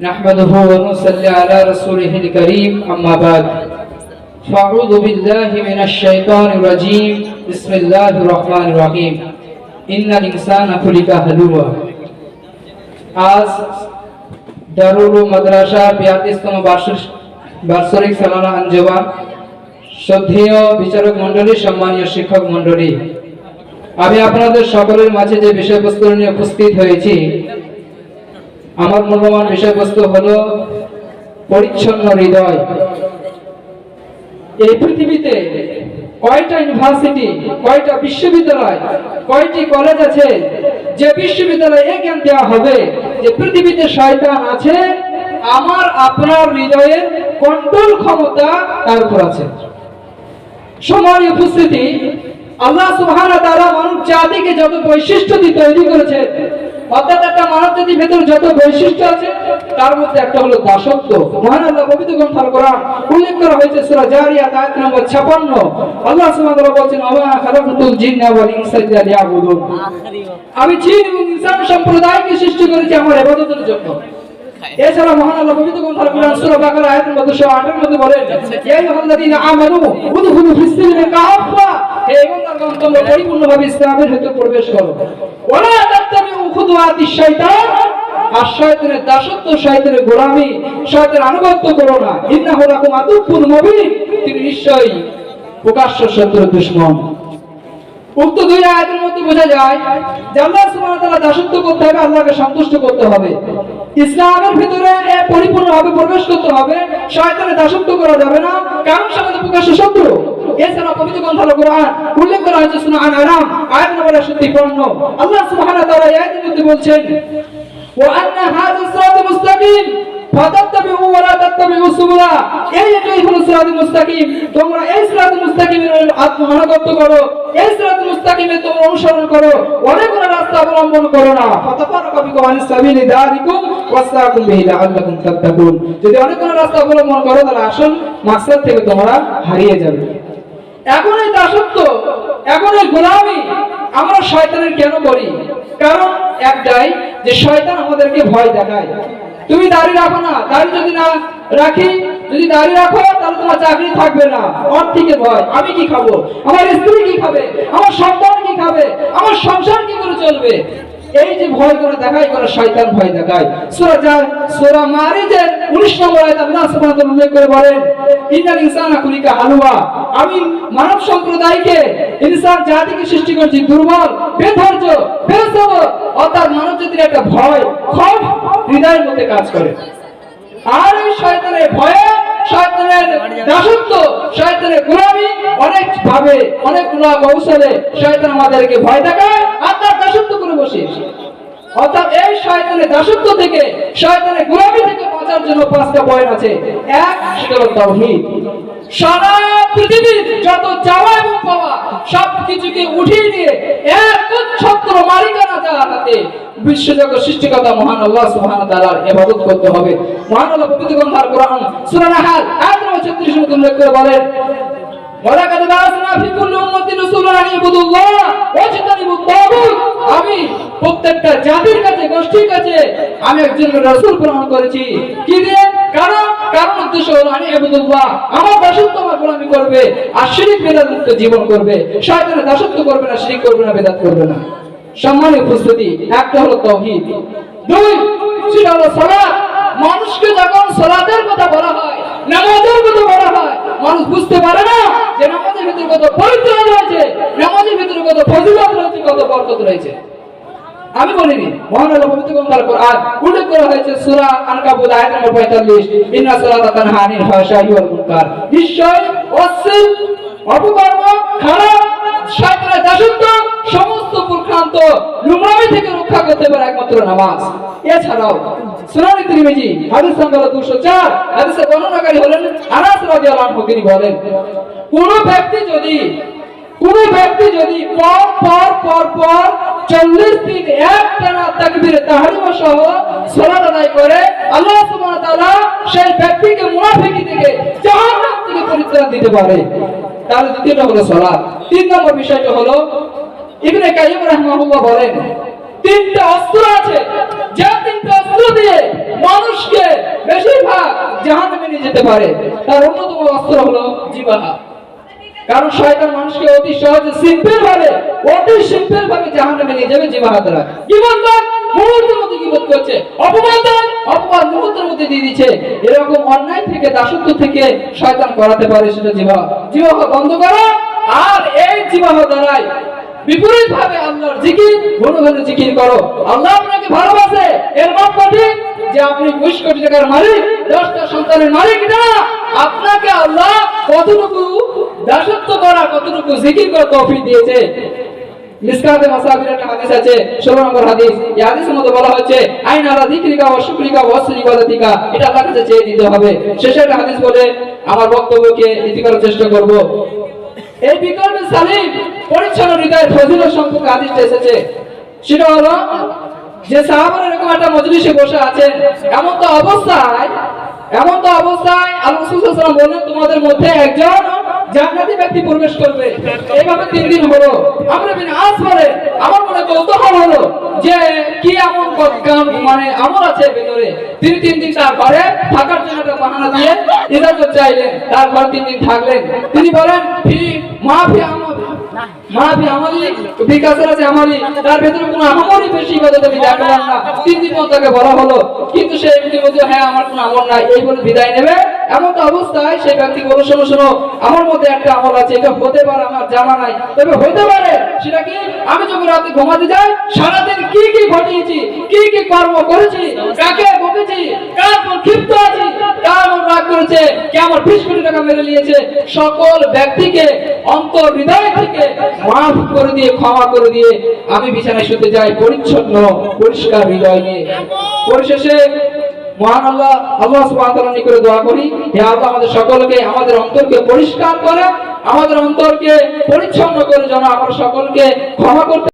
نحمده ونصلي على رسوله الكريم أما بعد فأعوذ بالله من الشيطان الرجيم بسم الله الرحمن الرحيم إن الإنسان خلق هلوعا আজ দারুল মাদ্রাসা বিয়াল্লিশতম বার্ষিক- বার্ষিক সালানা আঞ্জুমান শ্রদ্ধেয় বিচারক মণ্ডলী সম্মানীয় শিক্ষক মণ্ডলী আমি আপনাদের সকলের মাঝে যে বিষয়বস্তু নিয়ে উপস্থিত হয়েছি আমার মূল্যবান বিষয়বস্তু হলো পরিচ্ছন্ন হৃদয়। এই পৃথিবীতে কয়টা ইউনিভার্সিটি কয়টা বিশ্ববিদ্যালয়, কয়টি কলেজ আছে যে বিশ্ববিদ্যালয়ে জ্ঞান দেওয়া হবে যে পৃথিবীতে শয়তান আছে, আমার, আপনার হৃদয়ের কন্ট্রোল ক্ষমতা তার উপর আছে। সময় উপস্থিতি, আল্লাহ সুবহানাহু ওয়া তাআলা মানব জাতিকে যত বৈশিষ্ট্য দিয়ে তৈরি করেছে অর্থাৎ একটা মানব জাতির ভেতর যত বৈশিষ্ট্য আছে তার মধ্যে একটা হলো দাসত্ব। মহান আল্লাহ পবিত্র গ্রন্থ কোরআন উল্লেখ করা হয়েছে সূরা জারিয়াত আয়াত নম্বর 56 আল্লাহ সুবহানাহু ওয়া তাআলা বলেন ওয়া খালাকাতুল জিন্না ওয়াল ইনসা ইল্লা লিয়াবুদুন। আমি জিন এবং ইনসান সম্প্রদায়কে সৃষ্টি করেছি আমার ইবাদতের জন্য। এছাড়া মহান আল্লাহ পবিত্র গ্রন্থ কোরআন সূরা বাকারা আয়াত নম্বর 208 মধ্যে বলেন ইয়া আইয়ুহাল্লাযীনা আমানু উদখুলু ফিস-সিলমি কাফা হে ঈমানদারগণ তোমরা পরিপূর্ণভাবে ইসলামের ভিতর প্রবেশ করো। ওয়ালা বোঝা যায় দাসত্ব করতে হবে, আল্লাহকে সন্তুষ্ট করতে হবে। ইসলামের ভিতরে পরিপূর্ণভাবে প্রবেশ করতে হবে। শয়তানের দাসত্ব করা যাবে না, কারণ সাথে প্রকাশ্য শত্রু। এছাড়া পবিত্র কোরআন। উল্লেখ করা হয়েছে সুনা আন আরাম আয়াত নম্বর 153 আল্লাহ মধ্যে বলছেন রাস্তা অবলম্বন করো না। যদি অনেকগুলো রাস্তা অবলম্বন করো, তাহলে আসল মাকসাদ থেকে তোমরা হারিয়ে যাবে। এখন এই দাসত্ব এখন এই গোলামি আমরা শয়তানের কেন করি? কারণ একটাই যে শয়তান আমাদেরকে ভয় দেখায়। তুমি দাড়ি রাখো না। দাড়ি যদি না রাখি, যদি দাড়ি রাখো, তাহলে তোমার চাকরি থাকবে না। অর্থিকে ভয়। আমি কি খাব? আমার স্ত্রী কি খাবে? আমার সন্তান কি খাবে? আমার সংসার কি করে চলবে? এই যে ভয় করে দেখায় করে শয়তান ভয় দেখায়। সূরা যা সূরা মারিজের 19 নম্বর আয়াত আল্লাহ সুবহানাহু ওয়া তাআলা করে বলেন, ইন্নাল ইনসানা খুলিকা হালুয়া। আমি মানব সম্প্রদায়কে, ইনসান জাতিকে সৃষ্টি করেছি দুর্বল, বেধৈর্য, বেসবর, অর্থাৎ মানব জাতির একটা ভয়, ক্ষোভ হৃদয়ের মধ্যে কাজ করে। আর এই শয়তানের ভয়ে, শয়তানের দাসত্ব, শয়তানের গোলামি অনেক ভাবে অনেক গুণা কৌশলে শয়তান আমাদেরকে ভয় দেখায়, আর দাসত্ব করে বসে। অর্থাৎ এই শয়তানের দাসত্ব থেকে, শয়তানের গোলামি থেকে বাঁচার জন্য পাঁচটা পয়েন্ট আছে। এক, সেটা হলো তাওহীদ। সারা পৃথিবীর যত চাওয়া এবং পাওয়া সব কিছুকে উঠিয়ে নিয়ে এক ছত্র মালিকানা যার হাতে বিশ্বজগৎ সৃষ্টিকর্তা মহান আল্লাহ সুবহানাহু ওয়া তাআলার ইবাদত করতে হবে। মহান আল্লাহ পবিত্র কোরআন সূরা নাহাল, আয়াত নম্বর 36 এর উল্লেখ করে বলেন ওয়ালাকাদ ফি কুল্লি তাগুত আমি প্রত্যেকটা জাতির কাছে, গোষ্ঠীর কাছে আমি একজন রাসূল করেছি। কি দিয়ে? কারণ কারণ উদ্দেশ্য হলো আমার গোলামি করবে, আর শিরিক বেদাত জীবন করবে। দাসত্ব করবে না, শিরিক করবে না, বেদাত করবে না। সম্মানের উপস্থিতি, একটা হলো তৌহিদ। দুই সেটা হলো সালাত। মানুষকে যখন সালাতের কথা বলা হয়, নামাজের কথা বলা হয় মানুষ বুঝতে পারে না যে নামাজের ভিতরে কত পবিত্র রয়েছে, নামাজের ভিতরে কত ফজিলত রয়েছে, কত বরকত রয়েছে। আমি বলিনি মহান আল্লাহ পবিত্র আল কোরআন উল্লেখ করা হয়েছে সূরা আনকাবুত, আয়াত নম্বর 45 ইন্না সালাতা তানহা আনিল ফাহশাই ওয়াল মুনকার। নিশ্চয় অশ্লীল, অপকর্ম, খারাপ রক্ষা করতে পারে একমাত্র নামাজ। এছাড়াও সুনানি হাদিস নম্বর 204 হাদিসে বর্ণনাকারী হলেন আনাস তিনি বলেন, কোন ব্যক্তি যদি, কোন ব্যক্তি যদি পর পর পর পর চল্লিশ দিন এক টানা সহ আদায় করে, আল্লাহ সেই ব্যক্তিকে মুনাফিকি থেকে থেকে পরিত্রাণ দিতে পারে। তাহলে দ্বিতীয়টা হলো সালাত তিন নম্বর বিষয়টা হলো, ইবনে কাইয়িম রাহিমাহুল্লাহ বলেন তিনটে অস্ত্র আছে। যে তিনটে অস্ত্র দিয়ে মানুষকে বেশিরভাগ জাহান নিয়ে যেতে পারে। তার অন্যতম অস্ত্র হলো জিবাহা। কারণ শয়তান মানুষকে অতি সহজে সিম্পল ভাবে অতি সিম্পল ভাবে জাহান নামে নিয়ে যাবে জিবাহা দ্বারা। কি বলবেন মুহূর্তের মধ্যে কি বোধ করছে? অপমান দেন অপমান মুহূর্তের মধ্যে দিয়ে দিচ্ছে। এরকম অন্যায় থেকে, দাসত্ব থেকে শয়তান করাতে পারে সেটা জিবাহা। জিবাহা বন্ধ করা, আর এই জিবাহা দ্বারাই বিপরীত ভাবে আল্লাহর জিকির ঘন ঘন জিকির করো। আল্লাহ আপনাকে ভালোবাসে। এর মাপকাঠি যে আপনি বিশ কোটি টাকার মালিক, দশটা সন্তানের মালিক না, আপনাকে আল্লাহ কতটুকু দাসত্ব করা, কতটুকু জিকির করা তৌফিক দিয়েছে। মিসকাতে মাসাবির একটা হাদিস আছে 16 নম্বর হাদিস। এই হাদিসের মধ্যে বলা হচ্ছে আইন আলা যিকরিকা ওয়া শুকরিকা ওয়া হসনি ইবাদাতিকা। এটা আল্লাহর কাছে চেয়ে দিতে হবে। শেষে একটা হাদিস বলে, আমার বক্তব্যকে ইতি করার চেষ্টা করব। এই বিকল্প সালিম পরিচ্ছন্ন হৃদয়ের ফজিলত সম্পর্কে হাদিসটা এসেছে। সেটা হলো, যে সাহাবারা এরকম একটা মজলিসে বসে আছেন, এমন তো অবস্থায়, এমন তো অবস্থায় আল্লাহ বললেন, তোমাদের মধ্যে একজন কি এমন মানে আছে তিনি তিন দিন তার ঘরে থাকার জন্য একটা বাহানা দিয়ে ইজাজত চাইলেন তার তিন দিন তিনি বলেন মাফি আমালি বিকাশের আছে আমালি তার ভেতরে কোনো আমারই বেশি ইবাদত আমি দেখলাম না। তিন দিন তাকে বলা হলো। কিন্তু সে এমনি বলছে হ্যাঁ আমার কোনো আমল নাই। এই বলে বিদায় নেবে। এমন তো অবস্থায় সেই ব্যক্তি বলো শোনো শোনো, আমার মধ্যে একটা আমল আছে। এটা হতে পারে আমার জানা নাই। তবে হতে পারে, সেটা কি? আমি যখন রাতে ঘুমাতে যাই, সারাদিন কি কি ঘটিয়েছি, কি কি কর্ম করেছি, কাকে বকেছি, কার ক্ষিপ্ত আছি করেছে, কে আমার বিশ কোটি টাকা মেরে নিয়েছে, সকল ব্যক্তিকে, অন্তর হৃদয় থেকে মাফ করে দিয়ে, ক্ষমা করে দিয়ে আমি বিছানায় শুতে যাই, পরিচ্ছন্ন, পরিষ্কার হৃদয় নিয়ে। পরিশেষে, মহান আল্লাহ আল্লাহ নিকটে দোয়া করি, হে আল্লাহ, আমাদের সকলকে, আমাদের অন্তরকে পরিষ্কার করে, আমাদের অন্তরকে পরিচ্ছন্ন করে যেন আমরা সকলকে ক্ষমা করতে